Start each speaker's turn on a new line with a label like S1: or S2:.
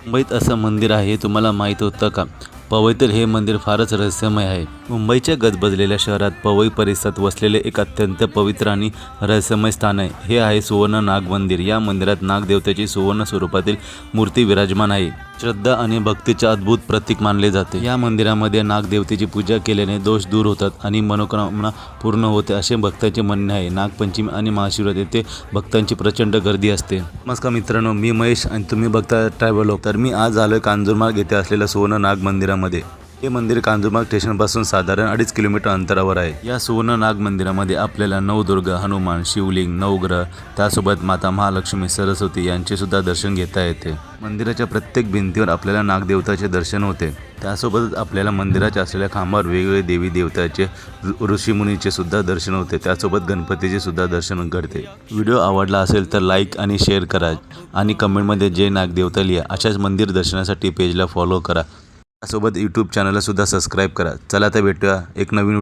S1: मुंबईत असं मंदिर आहे हे तुम्हाला माहीत होतं का? पवईतील हे मंदिर फारच रहस्यमय आहे. मुंबईच्या गजबजलेल्या शहरात पवई परिसरात वसलेले एक अत्यंत पवित्र आणि रहस्यमय स्थान आहे. हे आहे सुवर्ण नाग मंदिर या मंदिरात नागदेवतेची सुवर्ण स्वरूपातील मूर्ती विराजमान आहे. श्रद्धा आणि भक्तीचे अद्भुत प्रतीक मानले जाते. या मंदिरामध्ये नागदेवतेची पूजा केल्याने दोष दूर होतात आणि मनोकामना पूर्ण होते असे भक्तांचे म्हणणे आहे. नागपंचमी आणि महाशिवरात्री येथे भक्तांची प्रचंड गर्दी असते. नमस्कार मित्रांनो मी महेश आणि तुम्ही बघता ट्रॅव्हल तर मी आज आलो कांजूरमार्ग येथे असलेल्या सुवर्ण नाग मंदिरामध्ये. हे मंदिर कांजूरमार्ग स्टेशनपासून साधारण अडीच किलोमीटर अंतरावर आहे. या सुवर्ण नाग मंदिरामध्ये आपल्याला नवदुर्गा हनुमान शिवलिंग नवग्रह त्यासोबत माता महालक्ष्मी सरस्वती यांचे सुद्धा दर्शन घेता येते. मंदिराच्या प्रत्येक भिंतीवर आपल्याला नागदेवताचे दर्शन होते. त्यासोबतच आपल्याला मंदिराच्या असलेल्या खांबावर वेगवेगळे देवी देवताचे ऋषीमुनीचे सुद्धा दर्शन होते. त्यासोबत गणपतीचे सुद्धा दर्शन घडते. व्हिडिओ आवडला असेल तर लाईक आणि शेअर करा आणि कमेंटमध्ये जय नागदेवता लिहा अशाच मंदिर दर्शनासाठी पेजला फॉलो करा. त्यासोबत यूट्यूब चॅनलला सुद्धा सबस्क्राईब करा. चला तर भेटूया एक नवीन